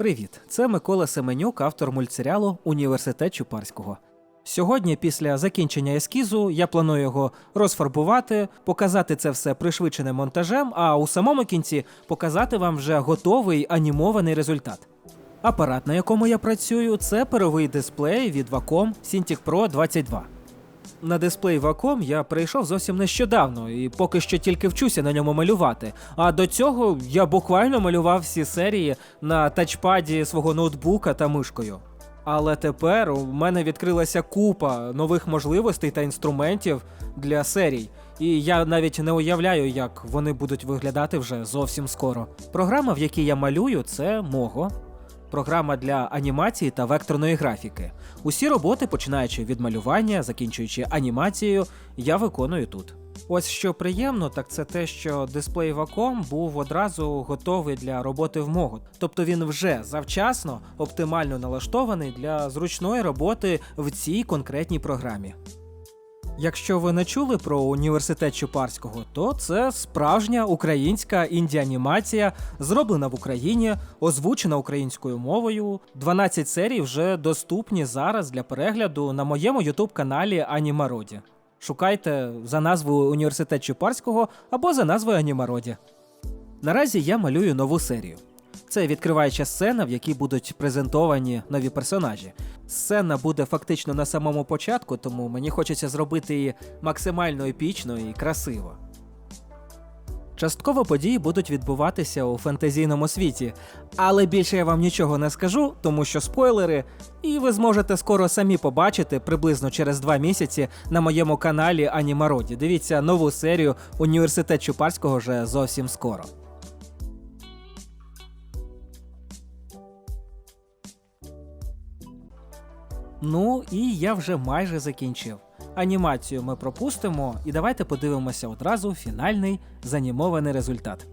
Привіт, це Микола Семенюк, автор мультсеріалу Університет Чупарського. Сьогодні, після закінчення ескізу, я планую його розфарбувати, показати це все пришвидшеним монтажем, а у самому кінці показати вам вже готовий анімований результат. Апарат, на якому я працюю, це перовий дисплей від Wacom Cintiq Pro 22. На дисплей Wacom я прийшов зовсім нещодавно і поки що тільки вчуся на ньому малювати. А до цього я буквально малював всі серії на тачпаді свого ноутбука та мишкою. Але тепер у мене відкрилася купа нових можливостей та інструментів для серій, і я навіть не уявляю, як вони будуть виглядати вже зовсім скоро. Програма, в якій я малюю, це Mogo, програма для анімації та векторної графіки. Усі роботи, починаючи від малювання, закінчуючи анімацією, я виконую тут. Ось що приємно, так це те, що дисплей Wacom був одразу готовий для роботи в Mogo. Тобто він вже завчасно оптимально налаштований для зручної роботи в цій конкретній програмі. Якщо ви не чули про університет Чупарського, то це справжня українська інді-анімація, зроблена в Україні, озвучена українською мовою. 12 серій вже доступні зараз для перегляду на моєму ютуб каналі Анімароді. Шукайте за назвою Університет Чупарського або за назвою Анімароді. Наразі я малюю нову серію. Це відкриваюча сцена, в якій будуть презентовані нові персонажі. Сцена буде фактично на самому початку, тому мені хочеться зробити її максимально епічно і красиво. Частково події будуть відбуватися у фентезійному світі, але більше я вам нічого не скажу, тому що спойлери, і ви зможете скоро самі побачити приблизно через два місяці на моєму каналі Анімароді. Дивіться нову серію Університет Чупарського вже зовсім скоро. Ну і я вже майже закінчив. Анімацію ми пропустимо, і давайте подивимося одразу фінальний занімований результат.